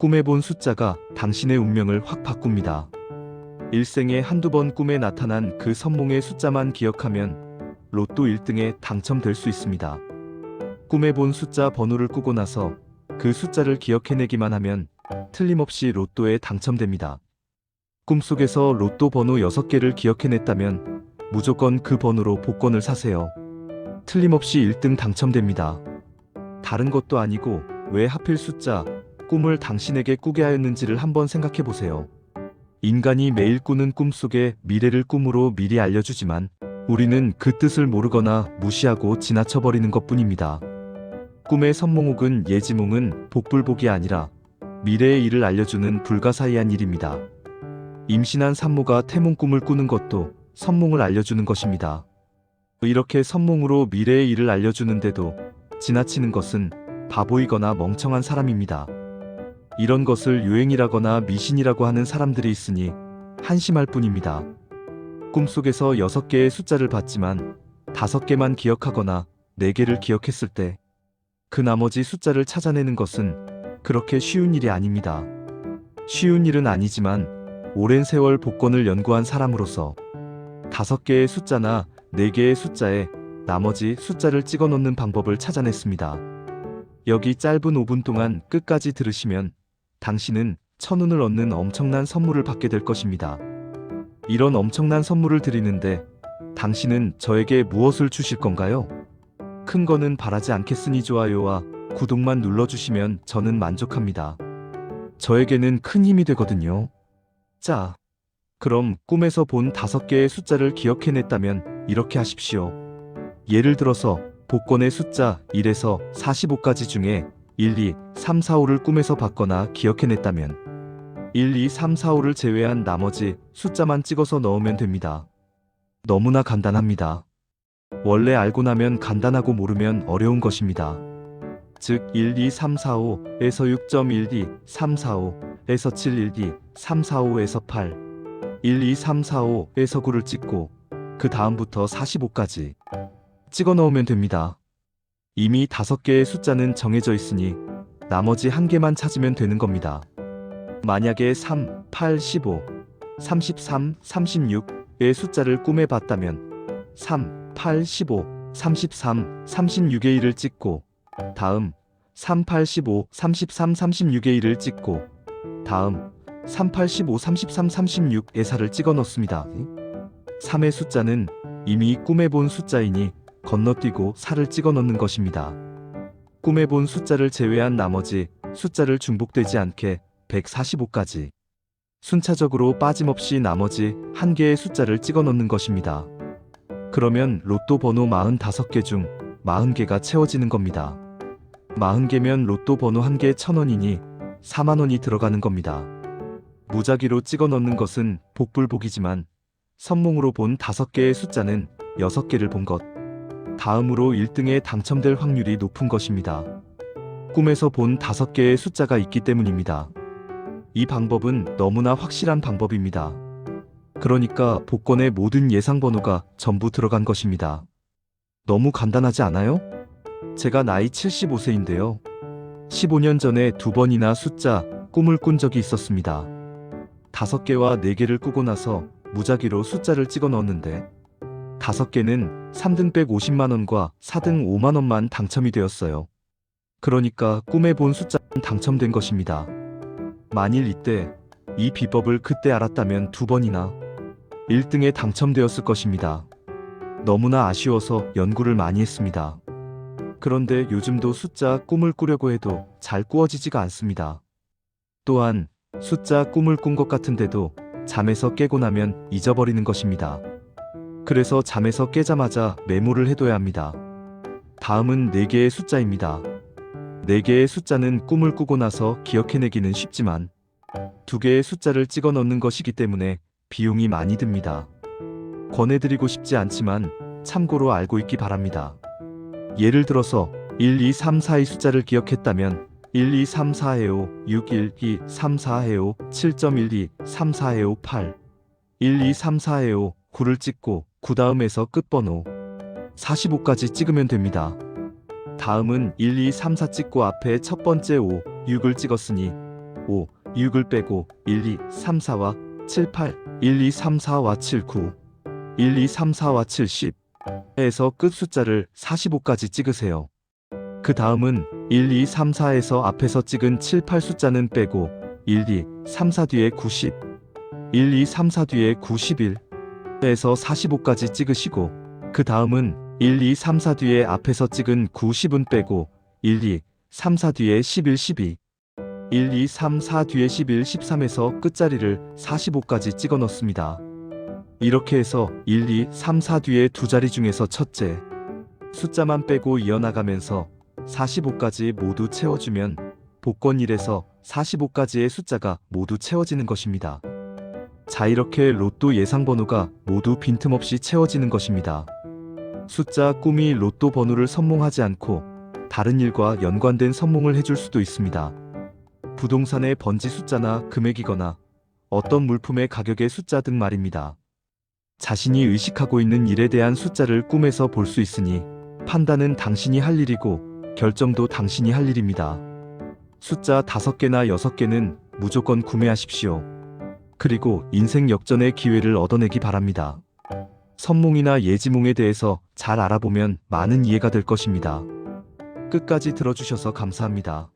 꿈에 본 숫자가 당신의 운명을 확 바꿉니다. 일생에 한두 번 꿈에 나타난 그 선몽의 숫자만 기억하면 로또 1등에 당첨될 수 있습니다. 꿈에 본 숫자 번호를 꾸고 나서 그 숫자를 기억해내기만 하면 틀림없이 로또에 당첨됩니다. 꿈속에서 로또 번호 6개를 기억해냈다면 무조건 그 번호로 복권을 사세요. 틀림없이 1등 당첨됩니다. 다른 것도 아니고 왜 하필 숫자, 꿈을 당신에게 꾸게 하였는지를 한번 생각해 보세요. 인간이 매일 꾸는 꿈 속에 미래를 꿈으로 미리 알려주지만 우리는 그 뜻을 모르거나 무시하고 지나쳐버리는 것 뿐입니다. 꿈의 선몽 혹은 예지몽은 복불복이 아니라 미래의 일을 알려주는 불가사의한 일입니다. 임신한 산모가 태몽 꿈을 꾸는 것도 선몽을 알려주는 것입니다. 이렇게 선몽으로 미래의 일을 알려주는데도 지나치는 것은 바보이거나 멍청한 사람입니다. 이런 것을 유행이라거나 미신이라고 하는 사람들이 있으니 한심할 뿐입니다. 꿈속에서 6개의 숫자를 봤지만 5개만 기억하거나 4개를 기억했을 때 그 나머지 숫자를 찾아내는 것은 그렇게 쉬운 일이 아닙니다. 쉬운 일은 아니지만 오랜 세월 복권을 연구한 사람으로서 5개의 숫자나 4개의 숫자에 나머지 숫자를 찍어 놓는 방법을 찾아냈습니다. 여기 짧은 5분 동안 끝까지 들으시면 당신은 천운을 얻는 엄청난 선물을 받게 될 것입니다. 이런 엄청난 선물을 드리는데 당신은 저에게 무엇을 주실 건가요? 큰 거는 바라지 않겠으니 좋아요와 구독만 눌러주시면 저는 만족합니다. 저에게는 큰 힘이 되거든요. 자, 그럼 꿈에서 본 다섯 개의 숫자를 기억해냈다면 이렇게 하십시오. 예를 들어서 복권의 숫자 1에서 45까지 중에 1, 2, 3, 4, 5를 꿈에서 봤거나 기억해냈다면 1, 2, 3, 4, 5를 제외한 나머지 숫자만 찍어서 넣으면 됩니다. 너무나 간단합니다. 원래 알고 나면 간단하고 모르면 어려운 것입니다. 즉 1, 2, 3, 4, 5에서 6.12, 3, 4, 5에서 7, 1, 2, 3, 4, 5에서 8, 1, 2, 3, 4, 5에서 9를 찍고 그 다음부터 45까지 찍어 넣으면 됩니다. 이미 다섯 개의 숫자는 정해져 있으니 나머지 한 개만 찾으면 되는 겁니다. 만약에 3, 8, 15, 33, 36의 숫자를 꿈에 봤다면 3, 8, 15, 33, 36의 1을 찍고 다음 3, 8, 15, 33, 36의 1을 찍고 다음 3, 8, 15, 33, 36의 4를 찍어 넣습니다. 3의 숫자는 이미 꿈에 본 숫자이니 건너뛰고 4를 찍어 넣는 것입니다. 꿈에 본 숫자를 제외한 나머지 숫자를 중복되지 않게 145까지 순차적으로 빠짐없이 나머지 한 개의 숫자를 찍어 넣는 것입니다. 그러면 로또 번호 45개 중 40개가 채워지는 겁니다. 40개면 로또 번호 한개 1000원이니 4만원이 들어가는 겁니다. 무작위로 찍어 넣는 것은 복불복이지만 선몽으로 본 5개의 숫자는 6개를 본 것. 다음으로 1등에 당첨될 확률이 높은 것입니다. 꿈에서 본 5개의 숫자가 있기 때문입니다. 이 방법은 너무나 확실한 방법입니다. 그러니까 복권의 모든 예상 번호가 전부 들어간 것입니다. 너무 간단하지 않아요? 제가 나이 75세인데요. 15년 전에 두 번이나 숫자 꿈을 꾼 적이 있었습니다. 다섯 개와 네 개를 꾸고 나서 무작위로 숫자를 찍어 넣었는데 다섯 개는 3등 150만 원과 4등 5만 원만 당첨이 되었어요. 그러니까 꿈에 본 숫자는 당첨된 것입니다. 만일 이때 이 비법을 그때 알았다면 두 번이나 1등에 당첨되었을 것입니다. 너무나 아쉬워서 연구를 많이 했습니다. 그런데 요즘도 숫자 꿈을 꾸려고 해도 잘 꾸어지지가 않습니다. 또한 숫자 꿈을 꾼 것 같은데도 잠에서 깨고 나면 잊어버리는 것입니다. 그래서 잠에서 깨자마자 메모를 해둬야 합니다. 다음은 4개의 숫자입니다. 4개의 숫자는 꿈을 꾸고 나서 기억해내기는 쉽지만 2개의 숫자를 찍어 넣는 것이기 때문에 비용이 많이 듭니다. 권해드리고 싶지 않지만 참고로 알고 있기 바랍니다. 예를 들어서 1, 2, 3, 4의 숫자를 기억했다면 1, 2, 3, 4 해요 6, 1, 2, 3, 4 해요 7.12, 3, 4 해요 8 1, 2, 3, 4 해요 9를 찍고 9 다음에서 끝번호 45까지 찍으면 됩니다. 다음은 1, 2, 3, 4 찍고 앞에 첫 번째 5, 6을 찍었으니 5, 6을 빼고 1, 2, 3, 4와 7, 8, 1, 2, 3, 4와 7, 9, 1, 2, 3, 4와 7, 10 에서 끝 숫자를 45까지 찍으세요. 그 다음은 1, 2, 3, 4에서 앞에서 찍은 7, 8 숫자는 빼고 1, 2, 3, 4 뒤에 90, 1, 2, 3, 4 뒤에 91 에서 45까지 찍으시고 그 다음은 1, 2, 3, 4 뒤에 앞에서 찍은 90은 빼고 1, 2, 3, 4 뒤에 11, 12 1, 2, 3, 4 뒤에 11, 13에서 끝자리를 45까지 찍어 넣습니다. 이렇게 해서 1, 2, 3, 4 뒤에 두 자리 중에서 첫째 숫자만 빼고 이어나가면서 45까지 모두 채워주면 복권 1에서 45까지의 숫자가 모두 채워지는 것입니다. 자 이렇게 로또 예상 번호가 모두 빈틈없이 채워지는 것입니다. 숫자 꿈이 로또 번호를 선몽하지 않고 다른 일과 연관된 선몽을 해줄 수도 있습니다. 부동산의 번지 숫자나 금액이거나 어떤 물품의 가격의 숫자 등 말입니다. 자신이 의식하고 있는 일에 대한 숫자를 꿈에서 볼 수 있으니 판단은 당신이 할 일이고 결정도 당신이 할 일입니다. 숫자 5개나 6개는 무조건 구매하십시오. 그리고 인생 역전의 기회를 얻어내기 바랍니다. 선몽이나 예지몽에 대해서 잘 알아보면 많은 이해가 될 것입니다. 끝까지 들어주셔서 감사합니다.